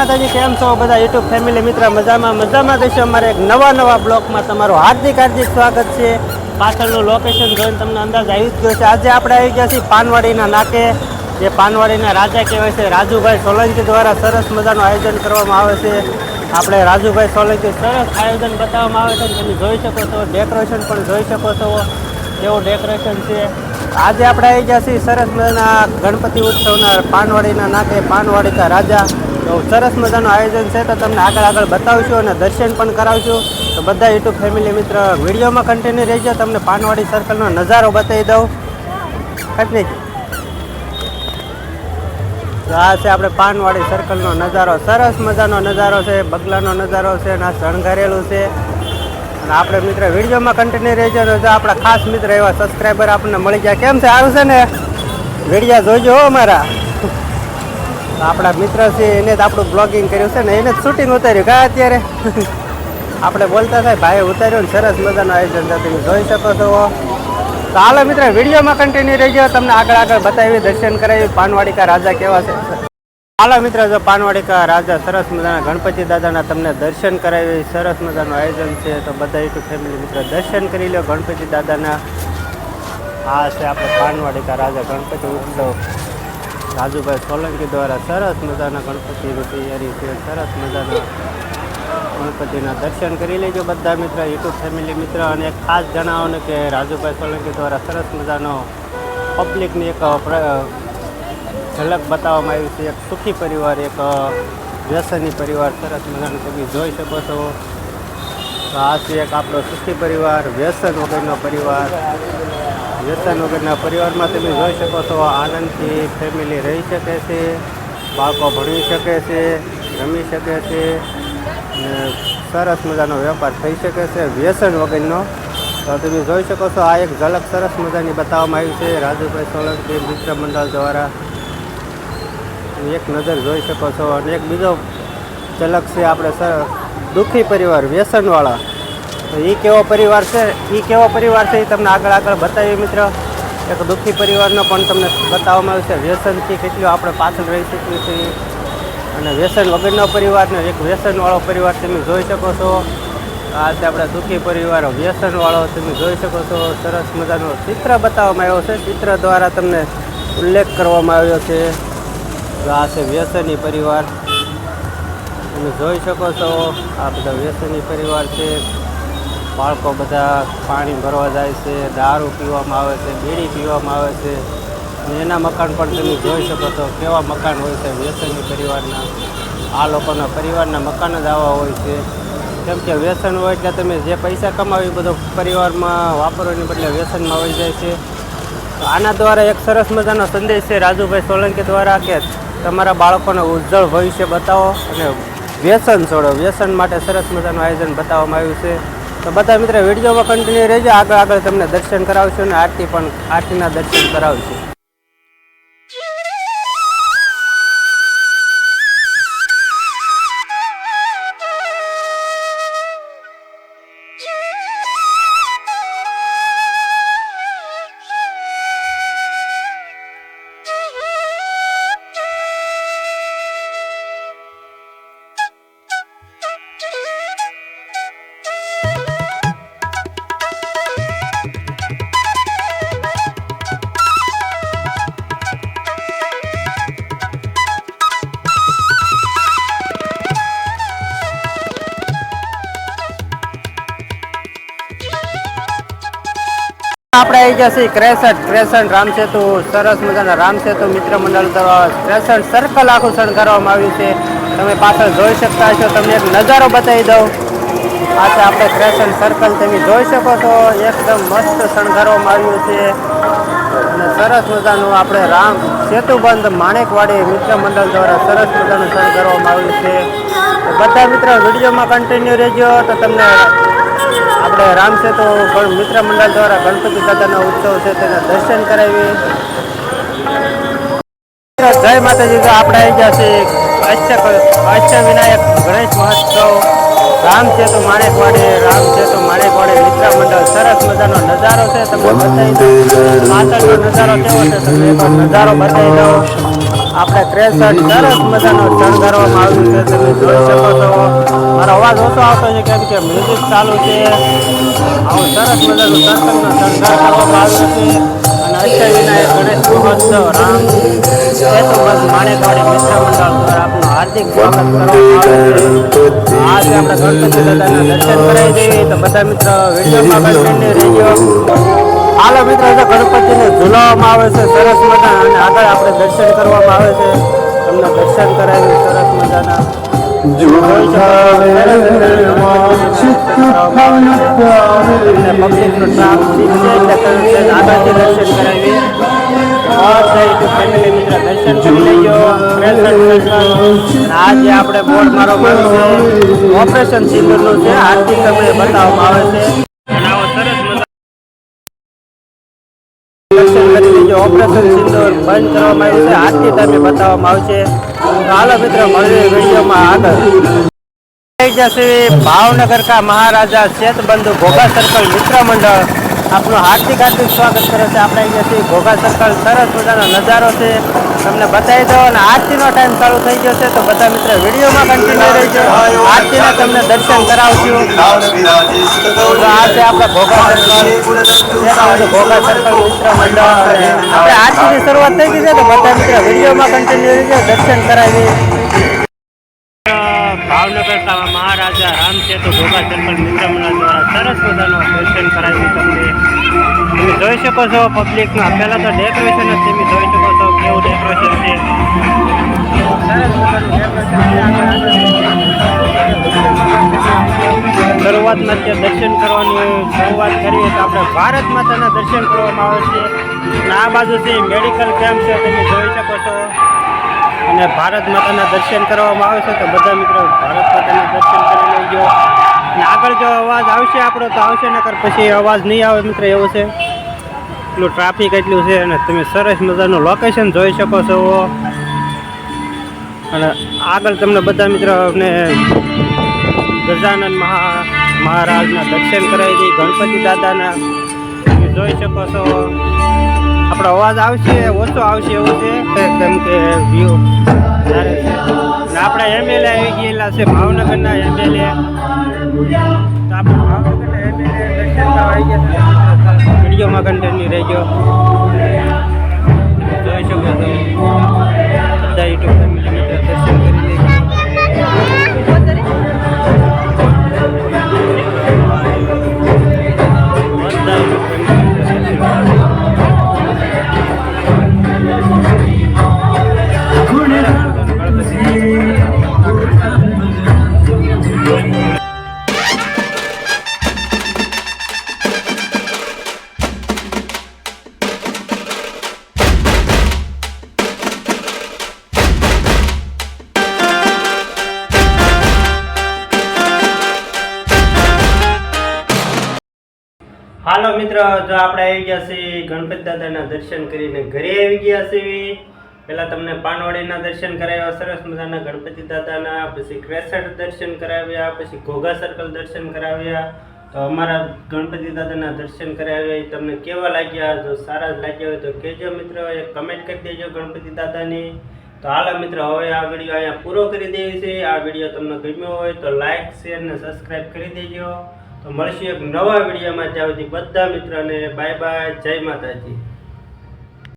માતાજી, કેમ છો? બધા યુટ્યુબ ફેમિલી મિત્ર, મજામાં? મજામાં દેશો અમારે એક નવા નવા બ્લોકમાં તમારું હાર્દિક હાર્દિક સ્વાગત છે. પાછળનું લોકેશન જોઈને તમને અંદાજ આવી જ ગયો છે. આજે આપણે આવી ગયા છીએ પાનવાડીના નાકે, જે પાનવાડીના રાજા કહેવાય છે, રાજુભાઈ સોલંકી દ્વારા સરસ મજાનું આયોજન કરવામાં આવે છે. આપણે રાજુભાઈ સોલંકી સરસ આયોજન બતાવવામાં આવે છે. તમે જોઈ શકો છો ડેકોરેશન પણ જોઈ શકો છો. કેવું ડેકોરેશન છે. આજે આપણે આવી ગયા છીએ સરસ મજાના ગણપતિ ઉત્સવના પાનવાડીના નાકે પાનવાડીના રાજા. તો સરસ મજાનું આયોજન છે તો તમને આગળ આગળ બતાવશું અને દર્શન પણ કરાવશું. તો બધા યુટ્યુબ ફેમિલી મિત્ર વિડીયોમાં કન્ટિન્યુ રહેજો. તમને પાનવાડી સર્કલનો નજારો બતાવી દઉં. કટની તો આ છે આપણે પાનવાડી સર્કલનો નજારો. સરસ મજાનો નજારો છે, બગલાનો નજારો છે અને આ શણગારેલું છે. આપણે મિત્ર વિડીયોમાં કન્ટિન્યુ રહેજો જો આપણા ખાસ મિત્ર એવા સબસ્ક્રાઈબર આપણને મળી ગયા કેમ છે? સારું છે ને? વિડીયા જોજો અમારા. આપણા મિત્ર છે, એને જ આપણું બ્લોગિંગ કર્યું છે ને એને જ શૂટિંગ ઉતાર્યું. કા અત્યારે? આપણે બોલતા થાય ભાઈ ઉતાર્યું ને સરસ મજાનું આયોજન થાય. તમે જોઈ શકો છો. તો હાલો મિત્ર, વિડીયોમાં કન્ટિન્યુ રહેજો. તમને આગળ આગળ બતાવી, દર્શન કરાવી. પાનવાડીકા રાજા કેવા છે? હાલો મિત્રો, જો પાનવાડીકા રાજા સરસ મજાના ગણપતિ દાદાના તમને દર્શન કરાવી સરસ મજાનું આયોજન છે. તો બધા યુટ્યુબ ફેમિલી મિત્ર દર્શન કરી લો ગણપતિ દાદાના. આ છે આપણે પાનવાડીકા રાજા ગણપતિ ઉત્સવ. રાજુભાઈ સોલંકી દ્વારા સરસ મજાના ગણપતિની તૈયારી છે. સરસ મજાના ગણપતિના દર્શન કરી લેજો બધા મિત્ર, યુટ્યુબ ફેમિલી મિત્ર. અને ખાસ જણાવો કે રાજુભાઈ સોલંકી દ્વારા સરસ મજાનો પબ્લિકની એક ઝલક બતાવવામાં આવી છે. એક સુખી પરિવાર, એક વ્યસની પરિવાર, સરસ મજાનું તમે જોઈ શકો છો. તો આ છે એક આપણો સુખી પરિવાર, વ્યસન વગરનો પરિવાર. વ્યસન વગરના પરિવારમાં તમે જોઈ શકો છો, આનંદથી ફેમિલી રહી શકે છે, બાળકો ભણી શકે છે, રમી શકે છે સરસ મજાનો વેપાર થઈ શકે છે, વ્યસન વગરનો. તો તમે જોઈ શકો છો, આ એક ઝલક સરસ મજાની બતાવવામાં આવી છે. રાજુભાઈ સોલંકી, મિત્ર મંડળ દ્વારા એક નજર જોઈ શકો છો અને એક બીજો ઝલક છે આપણે સર દુઃખી પરિવાર, વ્યસનવાળા. તો એ કેવો પરિવાર છે? એ કેવો પરિવાર છે એ તમને આગળ આગળ બતાવીએ મિત્ર. એક દુઃખી પરિવારનો પણ તમને બતાવવામાં આવ્યું છે વ્યસનથી કેટલું આપણે પાછળ રહી શકીએ છીએ. અને વ્યસન વગરનો પરિવારને એક વ્યસનવાળો પરિવાર તમે જોઈ શકો છો. આ છે આપણે દુઃખી પરિવાર, વ્યસનવાળો તમે જોઈ શકો છો. સરસ મજાનો ચિત્ર બતાવવામાં આવ્યો છે. ચિત્ર દ્વારા તમને ઉલ્લેખ કરવામાં આવ્યો છે. તો આ છે વ્યસની પરિવાર. તમે જોઈ શકો છો, આ બધા વ્યસની પરિવાર છે. બાળકો બધા પાણી ભરવા જાય છે, દારૂ પીવામાં આવે છે, બીડી પીવામાં આવે છે. અને એના મકાન પણ તમે જોઈ શકો છો, કેવા મકાન હોય છે વ્યસની પરિવારના. આ લોકોના પરિવારના મકાન જ આવા હોય છે. કેમ કે વ્યસન હોય એટલે તમે જે પૈસા કમાવી બધો પરિવારમાં વાપરવાની બદલે વ્યસનમાં વહી જાય છે. આના દ્વારા એક સરસ મજાનો સંદેશ છે રાજુભાઈ સોલંકી દ્વારા કે તમારા બાળકોને ઉજ્જવળ ભવિષ્ય બતાવો અને વ્યસન છોડો. વ્યસન માટે સરસ મજાનું આયોજન બતાવવામાં આવ્યું છે. તો બધા મિત્ર, વિડીયોમાં કન્ટિન્યુ રહેજો. આગળ આગળ તમને દર્શન કરાવશું અને આરતી પણ આરતીના દર્શન કરાવશું. આપણે આવી ગયા છીએ ક્રેસન્ટ. ક્રેસન્ટ રામસેતુ સરસ મજાના રામસેતુ મિત્ર મંડળ દ્વારા ક્રેસન્ટ સર્કલ આખું શણગારવામાં આવ્યું છે. તમે પાછળ જોઈ શકતા છો તમને એક નજારો બતાવી દઉં. પાછળ આપણે ક્રેસન્ટ સર્કલ તમે જોઈ શકો છો. એકદમ મસ્ત શણગારવામાં આવ્યું છે. અને સરસ મજાનું આપણે રામ સેતુબંધ માણેકવાડી મિત્ર મંડળ દ્વારા સરસ મજાનું શણગારવામાં આવ્યું છે. બધા મિત્રો, વિડીયોમાં કન્ટિન્યુ રહેજો. તો તમને આપણે રામ સેતુ ગણ- મિત્ર મંડળ દ્વારા ગણપતિ દાદાનો ઉત્સવ છે તેના દર્શન કરાવી જય માતાજી તો આપણે આવી ગયા છીએ અષ્ટક અષ્ટવિનાયક ગણેશ મહોત્સવ. રામ સેતુ માણેકવાડી રામ સેતુ માણેકવાડી મિત્ર મંડળ સરસ મજાનો નજારો છે તમને બતાવી દઉં. પાછળનો નજારો કેવો છે તમને નજારો બતાવી દઉં. આપણે ત્રેસઠ સરસ મજાનો શણગારવામાં આવ્યું છે. તમે જોઈ શકો છો. મારો અવાજ ઓછો આવતો છે કેમ કે મ્યુઝિક ચાલુ છે. આવું સરસ મજાનું સત્સંગનો શણગાર કરવામાં આવ્યો છે. અને અષ્ટવિનાયક ગણેશ મહોત્સવ, રામ સેતુબંધ માણેકવાડી મિત્ર મંડળ દ્વારા આપનું હાર્દિક સ્વાગત કરવામાં આવે છે. આજે આપણે ગણપતિ દાદાના દર્શન કરાવી દઈએ તો બધા મિત્રો વિડીયોમાં રહેજો. હાલો મિત્રો ગણપતિને ઝૂલાવવામાં આવે છે, સરસ મજા અને આગળ આપણે દર્શન કરવામાં આવે છે. તમને દર્શન કરાવી સરસ મજાના. પબ્લિકનો ટ્રાફિક એટલે આગળથી દર્શન કરાવી બધા ફેમિલી કરી આજે આપણે બોર્ડ મારો ઓપરેશન સિંદૂરનું છે, આરતી સમયે બતાવવામાં આવે છે. ઓપરેશન સિંદૂર બંધ કરવામાં આવ્યું છે. આજથી તમે બતાવવામાં આવશે. હાલો મિત્રો, મળીએ વિડીયોમાં આગળ. જશે. ભાવનગર કા મહારાજા શેતબંધુ ઘોઘા સર્કલ મિત્ર મંડળ આપનું હાર્દિક હાર્દિક સ્વાગત કરે છે. આપણે અહીંયા છીએ ઘોઘા સર્કલ સરસ મજાનો નજારો છે. તમને બતાવી દો અને આરતીનો ટાઈમ ચાલુ થઈ ગયો છે. તો બધા મિત્રો વિડીયોમાં કન્ટિન્યુ રહેજો. આરતીના તમને દર્શન કરાવશું તો આ છે આપણે ઘોઘા સર્કલ ઘોઘા સર્કલ મિત્ર મંડળ આપણે આરતીની શરૂઆત થઈ ગઈ છે. તો બધા મિત્રો વિડીયોમાં કન્ટિન્યુ રહેજો દર્શન કરાવી ભાવનગર કા મહારાજા રામ સેતુ ઘોઘા સર્કલ મિત્ર મંડળ દ્વારા સરસ મજાનો દર્શન કરાવ્યું તમને. તમે જોઈ શકો છો પબ્લિકમાં પહેલાં તો ડેકોરેશન જ તમે જોઈ શકો છો કેવું ડેકોરેશન છે. શરૂઆતમાં તે દર્શન કરવાનું શરૂઆત કરીએ તો આપણે ભારત માતાના દર્શન કરવામાં આવે છે. આ બાજુ છે મેડિકલ કેમ્પ છે, તમે જોઈ શકો છો. અને ભારત માતાના દર્શન કરવામાં આવે છે, તો બધા મિત્રો ભારત માતાના દર્શન કરી લેજો. અને આગળ જો અવાજ આવશે આપણો, તો આવશે, નકર પછી અવાજ નહીં આવે મિત્ર, એવું છે. એટલું ટ્રાફિક એટલું છે અને તમે સરસ મજાનું લોકેશન જોઈ શકો છો. અને આગળ તમને બધા મિત્રો અમને ગજાનંદ મહા, મહારાજના દર્શન કરાવી દઈ, ગણપતિ દાદાના, તમે જોઈ શકો છો. આપણો અવાજ આવશે, ઓછો આવશે એવું છે. કેમ કે વ્યૂ આપણા એમએલએ આવી ગયેલા છે, ભાવનગરના એમએલએ તો આપણે ભાવનગરના એમએલએ આવી ગયા વિડીયોમાં ગયો જોઈ શકો છો. બધા યુટ્યુબ હાલો મિત્રો જો આપણે આવી ગયા છીએ ગણપતિ દાદાના દર્શન કરીને ઘરે આવી ગયા છીએ. પહેલાં તમને પાનવાડીના દર્શન કરાવ્યા, સરસ મજાના ગણપતિ દાદાના, પછી ક્રેસર દર્શન કરાવ્યા, પછી ઘોઘા સર્કલ દર્શન કરાવ્યા. તો અમારા ગણપતિ દાદાના દર્શન કરાવ્યા, એ તમને કેવા લાગ્યા? જો સારા જ લાગ્યા હોય તો કહેજો મિત્રો એ કમેન્ટ કરી દેજો ગણપતિ દાદાની. તો હાલો મિત્રો, હવે આ વીડિયો અહીંયા પૂરો કરી દેવી છે આ વીડિયો તમને ગમ્યો હોય તો લાઈક શેર અને સબસ્ક્રાઈબ કરી દેજો. તો મળશું એક નવા વિડીયોમાં. ત્યાં સુધી બધા મિત્રોને બાય બાય જય માતાજી.